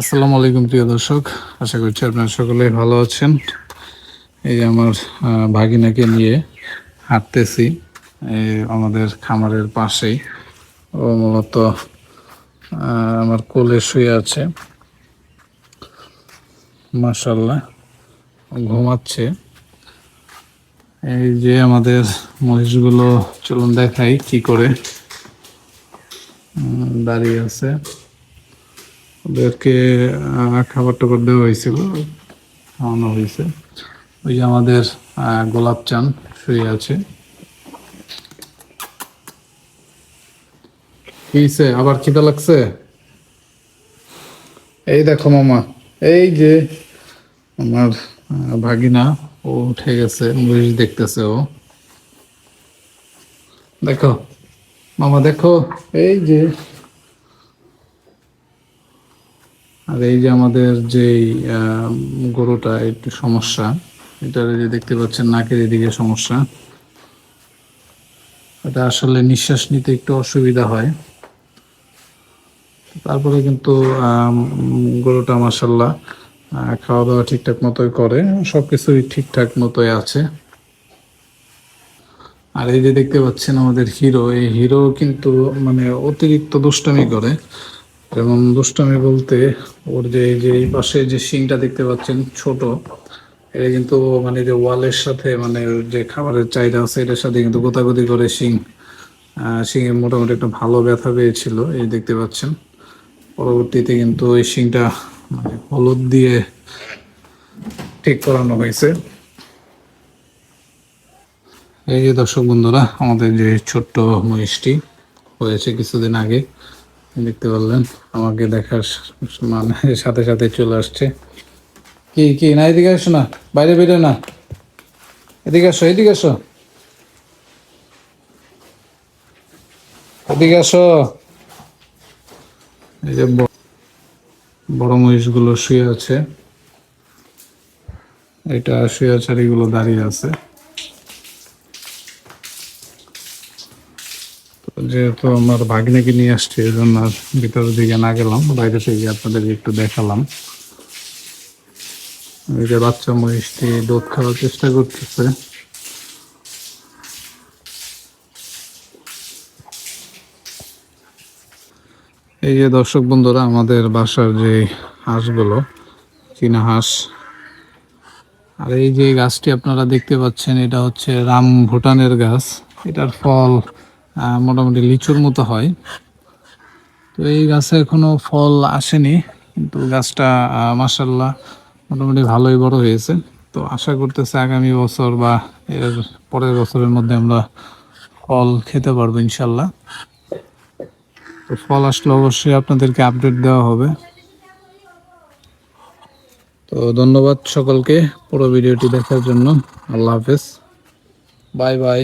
আসসালামু আলাইকুম, প্রিয় দর্শক। আশা করছি আপনারা সকলেই ভালো আছেন। এই আমার ভাগিনাকে নিয়ে হাঁটতেছি আমাদের খামারের পাশেই। ও মূলত আমার কোলে শুয়ে আছে। মাশাল্লাহ ঘুমাচ্ছে। এই যে আমাদের মহিষগুলো, চলুন দেখাই কি করে দাঁড়িয়ে আছে। ওদেরকে খাবার টাবার দেওয়া হয়েছিল, খাওয়ানো হয়েছে। ওই যে আমাদের গোলাপ চান শুয়ে আছে। আবার খিদা লাগছে? এই দেখো মামা, এই যে আমার ভাগিনা, ও উঠে গেছে মরিচ দেখতেছে ও। দেখো, মামা দেখো, এই যে আর এই যে আমাদের যে গরুটা, একটু সমস্যা এটা যে দেখতে পাচ্ছেন নাকের এদিকে সমস্যা। এটা আসলে নিঃশ্বাস নিতে একটু অসুবিধা হয়। তারপরে কিন্তু গরুটা মাসাল্লাহ খাওয়া দাওয়া ঠিকঠাক মতোই করে, সবকিছুই ঠিকঠাক মতোই আছে। আর এই যে দেখতে পাচ্ছেন আমাদের হিরো, এই হিরো কিন্তু মানে অতিরিক্ত দুষ্টামি করে। যেমন দুষ্টামি বলতে ওর যে এই যে এই পাশে যে শিংটা দেখতে পাচ্ছেন, ছোট, এটা কিন্তু মানে যে ওয়ালের সাথে মানে যে খাবারের চাহিদা আছে, এটার সাথে কিন্তু গোতাগুতি করে শিং শিংয়ে মোটামুটি একটা ভালো ব্যথা পেয়েছিল, এই দেখতে পাচ্ছেন। পরবর্তীতে কিন্তু ওই শিংটা মানে হলুদ দিয়ে ঠিক করানো হয়েছে। এই যে দর্শক বন্ধুরা, আমাদের যে ছোট্ট মহিষটি হয়েছে কিছুদিন আগে দেখতে পারলেন, আমাকে দেখার মানে সাথে সাথে চলে আসছে। কি কি, না, এদিকে আসো না, বাইরে বেরো না। এদিকে আসো এদিকে আসো। এদিকে আসো। এই যে বড় মহিষগুলো শুয়ে আছে। এটা শুয়ে আছে আর এগুলো দাঁড়িয়ে আছে। যেহেতু আমার ভাগ্নেকে নিয়ে আসছি, এই জন্য ভিতরের দিকে না গেলাম, বাইরে থেকে আপনাদের একটু দেখালাম। এই যে বাচ্চা মহিষটি দুধ খাওয়ার চেষ্টা করতেছে। এই যে দর্শক বন্ধুরা, আমাদের বাসার যে হাঁসগুলো চীনা হাঁস। আর এই যে গাছটি আপনারা দেখতে পাচ্ছেন, এটা হচ্ছে রাম ভুটানের গাছ। এটার ফল মোটামুটি লিচুর মতো হয়। তো এই গাছে এখনও ফল আসেনি, কিন্তু গাছটা মাসাল্লাহ মোটামুটি ভালোই বড় হয়েছে। তো আশা করতেছে আগামী বছর বা এর পরের বছরের মধ্যে আমরা ফল খেতে পারব ইনশাল্লাহ তো ফল আসলে অবশ্যই আপনাদেরকে আপডেট দেওয়া হবে। তো ধন্যবাদ সকলকে পুরো ভিডিওটি দেখার জন্য। আল্লাহ হাফেজ। Bye bye.